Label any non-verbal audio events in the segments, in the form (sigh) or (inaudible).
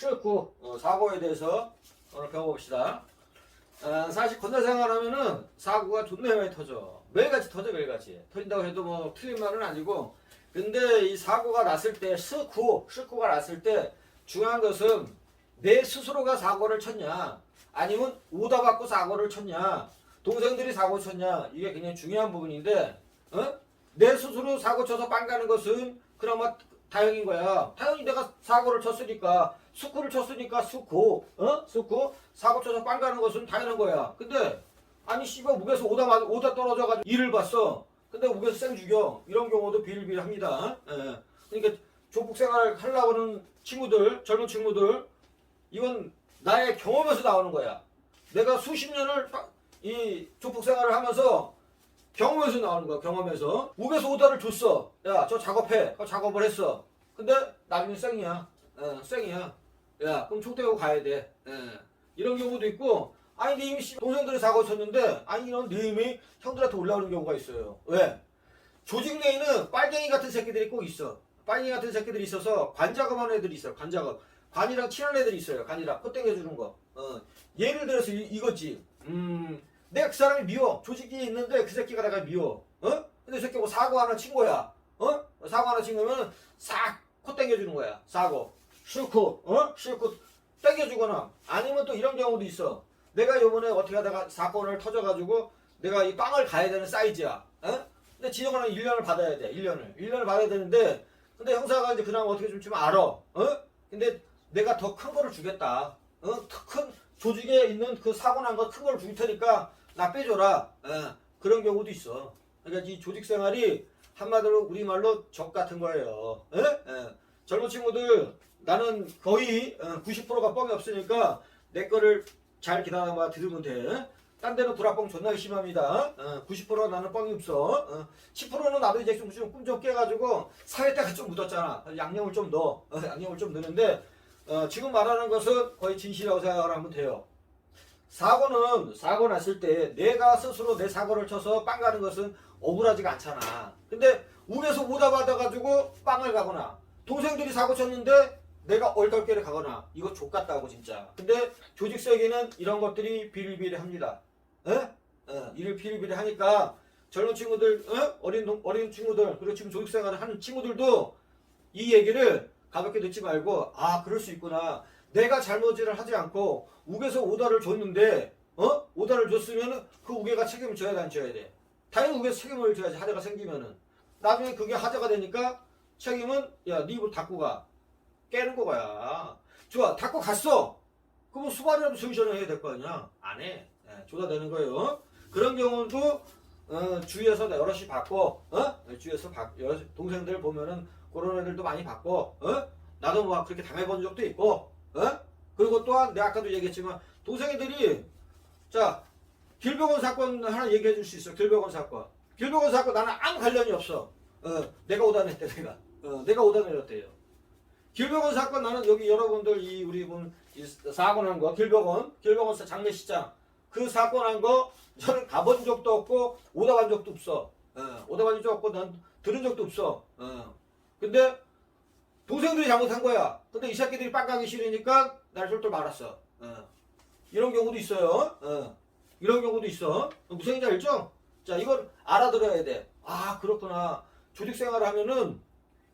슈크 어, 사고에 대해서 오늘 배워봅시다. 어, 사실 건달 생활하면은 사고가 존나 많이 터져. 매일같이 터져 매일같이. 터진다고 해도 뭐 틀린 말은 아니고 근데 이 사고가 났을 때 스쿠 스쿠가 났을 때 중요한 것은 내 스스로가 사고를 쳤냐 아니면 오다 받고 사고를 쳤냐 동생들이 사고 쳤냐 이게 굉장히 중요한 부분인데 어? 내 스스로 사고 쳐서 빵 가는 것은 그나마 다행인 거야. 당연히 내가 사고를 쳤으니까 스쿠를 쳤으니까 스쿠 어 스쿠 사고 쳐서 빵 가는 것은 당연한 거야. 근데 아니 씨발 목에서 오다 맞 오다 떨어져가지고 이를 봤어. 근데 목에서 쌩 죽여 이런 경우도 비일비일합니다. 예. 그러니까 조폭 생활 하려고 하는 친구들 젊은 친구들 이건 나의 경험에서 나오는 거야. 내가 수십 년을 이 조폭 생활을 하면서 경험에서 나오는 거야. 경험에서 목에서 오다를 줬어. 야 저 작업해. 그 작업을 했어. 근데 나중에 쌩이야. 어, 쌩이야. 야 그럼 촉대고 가야 돼. 예. 이런 경우도 있고 아니 내 이미 씨- 동생들이 사고 쳤는데 아니 이런 내 이미 형들한테 올라오는 경우가 있어요. 왜? 조직 내에는 빨갱이 같은 새끼들이 꼭 있어. 빨갱이 같은 새끼들이 있어서 관작업 하는 애들이 있어요. 관작업. 관이랑 친한 애들이 있어요. 관이랑 코 땡겨 주는 거. 어. 예를 들어서 이, 이거지. 음, 내가 그 사람이 미워. 조직이 있는데 그 새끼가 내가 미워. 어? 근데 그 새끼 뭐 사고 하나 친 거야. 어? 사고 하나 친 거면 싹코 땡겨 주는 거야. 사고. 실컷. 어? 실컷 땡겨주거나 아니면 또 이런 경우도 있어. 내가 요번에 어떻게 하다가 사건을 터져가지고 내가 이 빵을 가야 되는 사이즈야. 어? 근데 진영은 1년을 받아야 돼. 1년을. 1년을 받아야 되는데 근데 형사가 이제 그나마 어떻게 좀, 좀 알아. 어? 근데 내가 더 큰 거를 주겠다. 어? 더큰 조직에 있는 그 사고 난 거 큰 걸 줄 테니까 나 빼줘라. 어, 그런 경우도 있어. 그러니까 이 조직 생활이 한마디로 우리말로 적 같은 거예요. 예? 예. 젊은 친구들 나는 거의 90%가 뻥이 없으니까 내 거를 잘 기다려봐 들으면 돼. 딴 데는 구라뻥 존나 심합니다. 어, 90% 나는 뻥이 없어. 어, 10%는 나도 이제 좀, 좀, 꿈좀 깨가지고 사회때가 좀 묻었잖아. 양념을 좀 넣어. 어, 양념을 좀 넣는데 어, 지금 말하는 것은 거의 진실이라고 생각을 하면 돼요. 사고는 사고 났을 때 내가 스스로 내 사고를 쳐서 빵 가는 것은 억울하지가 않잖아. 근데 우에서 오다 받아가지고 빵을 가거나 동생들이 사고 쳤는데 내가 얼떨결에 가거나 이거 족같다고 진짜. 근데 조직 세계는 이런 것들이 비일비일합니다. 에? 어, 이를 비일비일하니까 젊은 친구들, 어? 어린 동- 어린 친구들 그리고 지금 조직 생활을 하는 친구들도 이 얘기를 가볍게 듣지 말고 아 그럴 수 있구나. 내가 잘못을 하지 않고 우에서 오다를 줬는데 어 오다를 줬으면 그 우개가 책임을 져야 돼 안 져야 돼 당연히 우에서 책임을 져야지 하자가 생기면은 나중에 그게 하자가 되니까 책임은 야 네 입을 닫고 가. 깨는 거야. 좋아 닫고 갔어. 그러면 수발이라도 정신을 해야 될 거 아니야? 안해. 예, 조다 되는 거예요 그런 경우도 어, 주위에서 여럿이 받고 어? 주위에서 받, 여러 동생들 보면은 그런 애들도 많이 받고 어? 나도 뭐 그렇게 당해본 적도 있고 어? 그리고 또한 내가 아까도 얘기했지만 동생애들이 자 길병원 사건 하나 얘기해 줄 수 있어 길병원 사건. 길병원 사건 나는 아무 관련이 없어. 어, 내가 오다 냈대 내가 어, 내가 오다 내렸대요 길병원 사건 나는 여기 여러분들 이 우리 분이 사고 난거 길병원 길병원 사- 장례식장 그 사건 한 거 저는 가본 적도 없고 오다 간 적도 없어 어, 오다 간 적도 없고 난 들은 적도 없어 어. 근데 동생들이 잘못한 거야. 근데 이 새끼들이 빵 가기 싫으니까 날 쫄쫄 말았어. 어. 이런 경우도 있어요. 어. 이런 경우도 있어. 무슨 얘기인지 알죠? 자, 이걸 알아들어야 돼. 아, 그렇구나. 조직 생활을 하면은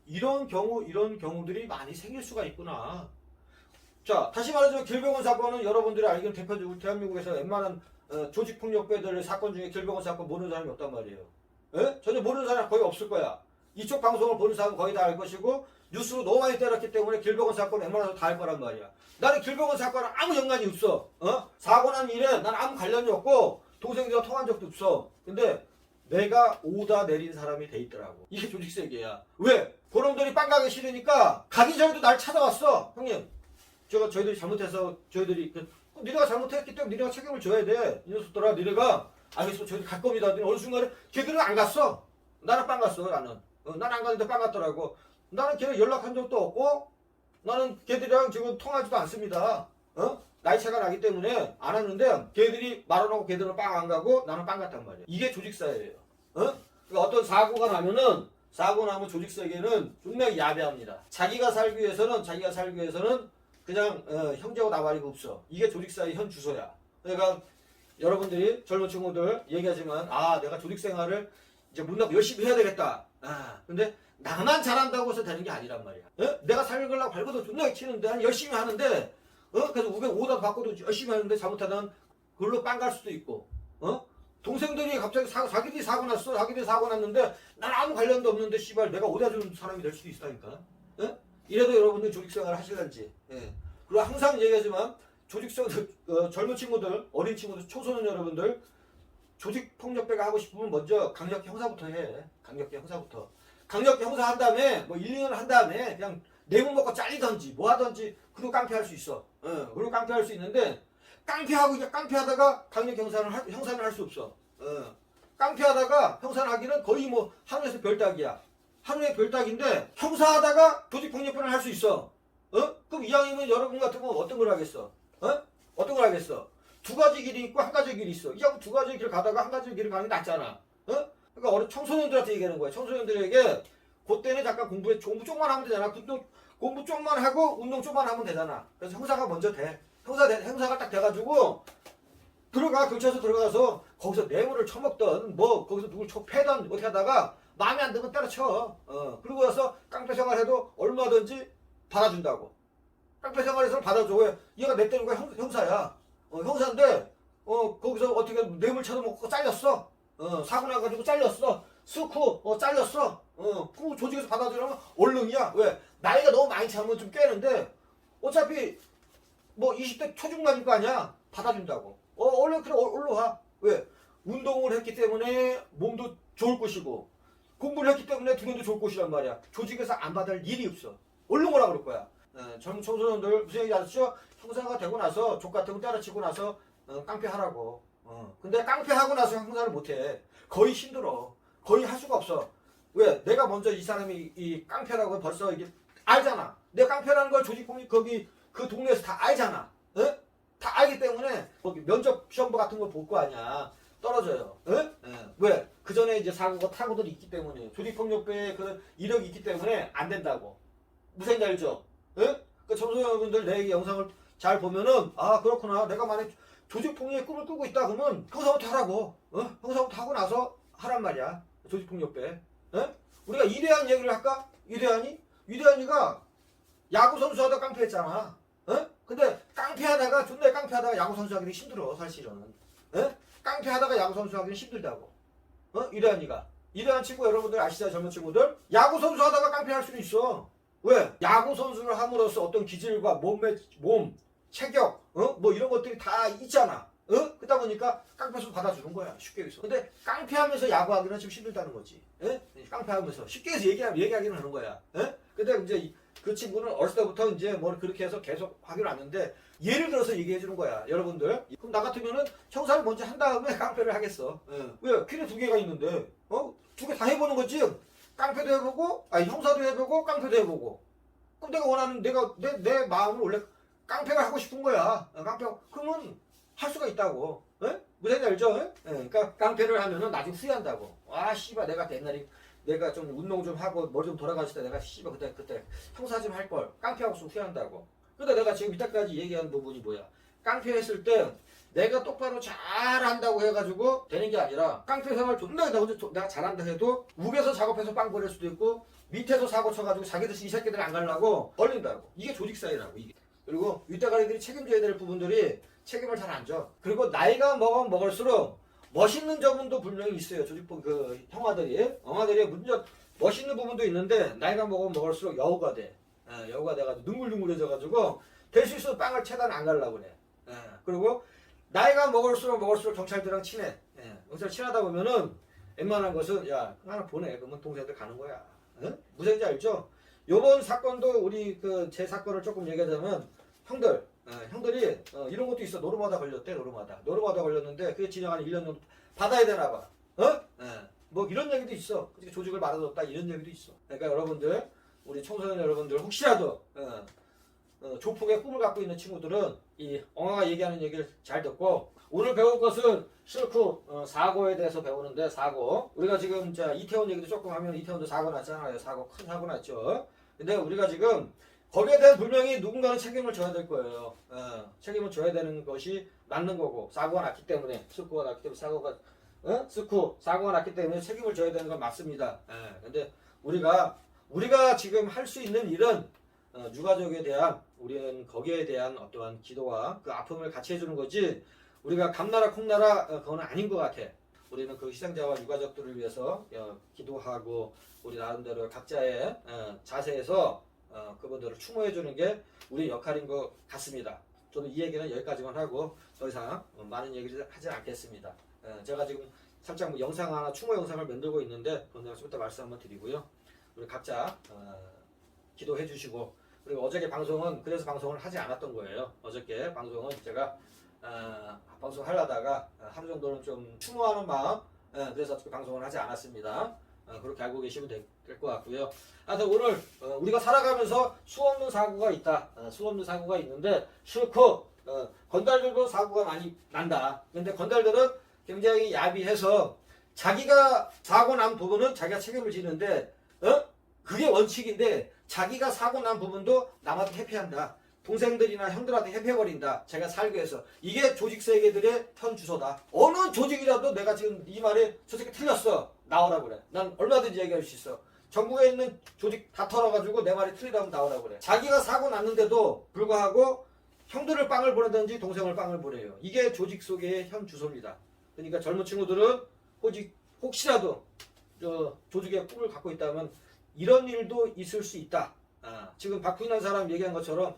이런 경우, 이런 경우들이 많이 생길 수가 있구나. 자, 다시 말해서 길병원 사건은 여러분들이 알기로 대표적으로 대한민국에서 웬만한 어, 조직폭력배들 사건 중에 길병원 사건 모르는 사람이 없단 말이에요. 예? 전혀 모르는 사람 거의 없을 거야. 이쪽 방송을 보는 사람은 거의 다 알 것이고 뉴스로 너무 많이 때렸기 때문에 길병원 사건 웬만해서 다 알 거란 말이야. 나는 길병원 사건은 아무 연관이 없어. 어? 사고 난 일에 난 아무 관련이 없고 동생들과 통한 적도 없어. 근데 내가 오다 내린 사람이 돼 있더라고. 이게 조직 세계야. 왜? 그놈들이 빵 가기 싫으니까 가기 전에도 날 찾아왔어. 형님, 제가 저희들이 잘못해서 저희들이 그, 어, 니네가 잘못했기 때문에 니네가 책임을 져야 돼. 이 녀석들아, 니네가 알겠어. 저희들 갈 겁니다. 근데 어느 순간에 걔들은 안 갔어. 나는 빵 갔어. 나는. 어, 난안 갔는데 빵 갔더라고. 나는 걔랑 연락한 적도 없고 나는 걔들이랑 지금 통하지도 않습니다. 어? 나이 차가 나기 때문에 안 하는데 걔들이 말 안 하고 걔들은 빵 안 가고 나는 빵 갔단 말이야. 이게 조직사회예요. 어? 그러니까 어떤 사고가 나면은 사고 나면 조직세계는 분명히 야비합니다. 자기가 살기 위해서는 자기가 살기 위해서는 그냥 어, 형제하고 나발이가 없어. 이게 조직사의 현 주소야. 그러니까 여러분들이 젊은 친구들 얘기하지만 아 내가 조직 생활을 이제 문학 열심히 해야 되겠다. 아 근데 나만 잘한다고 해서 되는 게 아니란 말이야. 어? 내가 살려고 발버둥 존나 치는데 한 열심히 하는데 어 그래서 우게 오다 받고도 열심히 하는데 잘못하면 그걸로 빵 갈 수도 있고 어 동생들이 갑자기 사, 자기들이 사고 났어 자기들이 사고 났는데 난 아무 관련도 없는데 씨발 내가 오다 주는 사람이 될 수도 있다니까 어? 이래도 여러분들 조직 생활을 하실런지 예. 그리고 항상 얘기하지만 조직성 어, 젊은 친구들, 어린 친구들, 초소년 여러분들 조직 폭력배가 하고 싶으면 먼저 강력 형사부터 해. 강력 형사부터. 강력 형사 한 다음에 뭐 1, 2년 한 다음에 그냥 내문 먹고 잘리던지 뭐 하던지 그리고 깡패할 수 있어. 어, 그리고 깡패할 수 있는데 깡패하고 이제 깡패하다가 강력 형사는 할, 형사는 할 수 없어. 어. 깡패하다가 형사를 하기는 거의 뭐 하늘에서 별따기야. 하늘의 별따기인데 형사하다가 조직 폭력배를 할 수 있어. 어? 그럼 이왕이면 여러분 같은 건 어떤 걸 하겠어? 어? 어떤 걸 하겠어? 두 가지 길이 있고 한 가지 길이 있어. 이왕 두 가지 길 가다가 한 가지 길을 가는 게 낫잖아. 어? 그러니까 어린 청소년들한테 얘기하는 거야. 청소년들에게 그때는 잠깐 공부에 공부 쪽만 하면 되잖아. 운동 공부 쪽만 하고 운동 쪽만 하면 되잖아. 그래서 형사가 먼저 돼. 형사 돼- 형사가 딱 돼가지고 들어가 경찰서 들어가서 거기서 뇌물을 처먹던 뭐 거기서 누굴 쳐 패던 어떻게 하다가 마음에 안 들면 때려쳐. 어 그리고 와서 깡패 생활해도 얼마든지 받아준다고. 깡패 생활에서 받아줘. 왜? 얘가 내 때린 거 형, 형사야. 어, 형사인데, 어, 거기서 어떻게 뇌물 쳐도 먹고 잘렸어. 어, 사고 나가지고 잘렸어. 수쿠, 어, 잘렸어. 어, 그 조직에서 받아주려면 얼른이야. 왜? 나이가 너무 많이 차면 좀 깨는데, 어차피 뭐 20대 초중반일 거 아니야. 받아준다고. 어, 얼른, 그래, 얼- 얼른 와. 왜? 운동을 했기 때문에 몸도 좋을 것이고, 공부를 했기 때문에 두뇌도 좋을 것이란 말이야. 조직에서 안 받을 일이 없어. 얼른 오라 그럴 거야. 어, 젊은 청소년들 무슨 얘기 아시죠? 형사가 되고 나서 족 같은 거 때려치고 나서 어, 깡패 하라고. 어. 근데 깡패 하고 나서 형사를 못해. 거의 힘들어. 거의 할 수가 없어. 왜? 내가 먼저 이 사람이 이 깡패라고 벌써 이게 알잖아. 내가 깡패라는 걸 조직공이 거기 그 동네에서 다 알잖아. 어? 다 알기 때문에 거기 면접 시험부 같은 거볼거 아니야. 떨어져요. 어? 예. 왜? 그 전에 이제 사고가 타고들이 있기 때문에 조직폭력배의 그런 이력이 있기 때문에 안 된다고. 무슨 얘기 알죠? 예? 그 청소년분들 내 영상을 잘 보면은 아 그렇구나 내가 만약 조직폭력의 꿈을 꾸고 있다 그러면 형사부터 하라고 어? 형사부터 하고 나서 하란 말이야 조직폭력배 예? 우리가 이대한 얘기를 할까? 이대한이? 이대한이가 야구 선수 하다 깡패했잖아 어? 근데 깡패하다가 존나 깡패하다가 야구 선수 하기는 힘들어 사실은 예? 깡패하다가 야구 선수 하기는 힘들다고 어? 이대한이가 이대한 친구 여러분들 아시죠 젊은 친구들 야구 선수 하다가 깡패할 수도 있어 왜? 야구 선수를 함으로써 어떤 기질과 몸의 몸, 체격, 어? 뭐 이런 것들이 다 있잖아. 어? 그러다 보니까 깡패수 받아주는 거야. 쉽게 해서. 근데 깡패하면서 야구하기는 좀 힘들다는 거지. 예? 깡패하면서 쉽게 해서 얘기하, 얘기하기는 하는 거야. 예? 근데 이제 이- 그 친구는 어렸을 때부터 이제 뭐 그렇게 해서 계속 하기로 왔는데 예를 들어서 얘기해 주는 거야. 여러분들. 그럼 나 같으면은 형사를 먼저 한 다음에 (laughs) 깡패를 하겠어. 예. 왜? 길에 두 개가 있는데. 어? 두 개 다 해보는 거지. 깡패도 해보고, 아니 형사도 해보고, 깡패도 해보고. 그럼 내가 원하는 내가 내 내 마음은 원래 깡패가 하고 싶은 거야. 어, 깡패 그러면 할 수가 있다고. 예? 무슨 알죠? 예? 예, 그러니까 깡패를 하면은 나중에 후회한다고. 와 씨발 내가 옛날에 내가 좀 운동 좀 하고 머리 좀 돌아갔을 때 내가 씨발 그때 그때 형사 좀 할 걸. 깡패하고 있으면 후회한다고. 근데 내가 지금 이때까지 얘기한 부분이 뭐야? 깡패 했을 때 내가 똑바로 잘한다고 해가지고 되는 게 아니라 깡패 생활 존나 조- 내가 잘한다 해도 우에서 작업해서 빵 보낼 수도 있고 밑에서 사고 쳐가지고 자기들 이 새끼들 안 가려고 걸린다고 이게 조직사회라고 이게 그리고 윗대가리들이 책임져야 될 부분들이 책임을 잘 안 져. 그리고 나이가 먹으면 먹을수록 멋있는 점도 분명히 있어요. 조직법 그 형아들이 형아들이 문제 멋있는 부분도 있는데 나이가 먹으면 먹을수록 여우가 돼. 예, 여우가 돼가지고 능글능글해져가지고 될 수 있어도 빵을 채단 안 가려고 그래. 예, 그리고 나이가 먹을수록 먹을수록 경찰들이랑 친해. 예, 경찰 친하다 보면은 웬만한 것은 야 하나 보내 그러면 동생들 가는 거야. 응? 무슨 얘기인지 알죠? 요번 사건도 우리 그 제 사건을 조금 얘기하자면 형들 어, 형들이 어, 이런 것도 있어. 노르마다 걸렸대 노르마다. 노르마다 걸렸는데 그게 진행 한 1년 정도 받아야 되나 봐. 어? 예. 뭐 이런 얘기도 있어. 조직을 말아줬다 이런 얘기도 있어. 그러니까 여러분들 우리 청소년 여러분들 혹시라도 어, 어, 조폭의 꿈을 갖고 있는 친구들은 이 엉아가 얘기하는 얘기를 잘 듣고 오늘 배울 것은 실크 어, 사고에 대해서 배우는데 사고. 우리가 지금 자 이태원 얘기도 조금 하면 이태원도 사고 났잖아요. 사고 큰 사고 났죠 근데 우리가 지금 거기에 대한 분명히 누군가는 책임을 져야 될 거예요. 어, 책임을 져야 되는 것이 맞는 거고 사고가 났기 때문에 스쿠가 났기 때문에 사고가 어? 스쿠 사고가 났기 때문에 책임을 져야 되는 건 맞습니다. 예, 근데 우리가 우리가 지금 할 수 있는 일은 어, 유가족에 대한 우리는 거기에 대한 어떠한 기도와 그 아픔을 같이 해주는 거지 우리가 감나라 콩나라 어, 그건 아닌 것 같아. 우리는 그 희생자와 유가족들을 위해서 어, 기도하고 우리 나름대로 각자의 어, 자세에서 어, 그분들을 추모해 주는 게 우리 역할인 것 같습니다. 저는 이 얘기는 여기까지만 하고 더 이상 어, 많은 얘기를 하지 않겠습니다. 어, 제가 지금 살짝 뭐 영상 하나 추모 영상을 만들고 있는데 그건 내가 좀 이따 말씀 한번 드리고요. 우리 각자 어, 기도해 주시고 그리고 어저께 방송은 그래서 방송을 하지 않았던 거예요. 어저께 방송은 제가 어, 방송 하려다가 하루 정도는 좀 추모하는 마음 어, 그래서 그 방송을 하지 않았습니다. 어, 그렇게 알고 계시면 될 것 같고요. 하여튼 오늘 어, 우리가 살아가면서 수 없는 사고가 있다. 어, 수 없는 사고가 있는데 싫고 어, 건달들도 사고가 많이 난다. 근데 건달들은 굉장히 야비해서 자기가 사고 난 부분은 자기가 책임을 지는데 어? 그게 원칙인데 자기가 사고 난 부분도 남한테 회피한다. 동생들이나 형들한테 회피해버린다. 제가 살기 위해서. 이게 조직 세계들의 현 주소다. 어느 조직이라도 내가 지금 이 말에 저 새끼 틀렸어. 나오라 그래. 난 얼마든지 얘기할 수 있어. 전국에 있는 조직 다 털어가지고 내 말이 틀리다면 나오라 그래. 자기가 사고 났는데도 불구하고 형들을 빵을 보내든지 동생을 빵을 보내요. 이게 조직 속의 현 주소입니다. 그러니까 젊은 친구들은 혹시, 혹시라도 저 조직의 꿈을 갖고 있다면 이런 일도 있을 수 있다. 아, 지금 박훈한 사람 얘기한 것처럼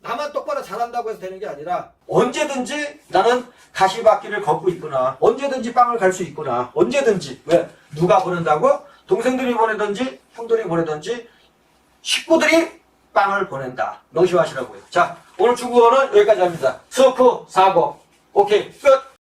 나만 똑바로 잘한다고 해서 되는 게 아니라 언제든지 나는 가시밭길을 걷고 있구나. 언제든지 빵을 갈 수 있구나. 언제든지. 왜? 누가 보낸다고? 동생들이 보내든지 형들이 보내든지 식구들이 빵을 보낸다. 명심하시라고요. 자, 오늘 중국어는 여기까지 합니다. 스쿠 사고. 오케이, 끝.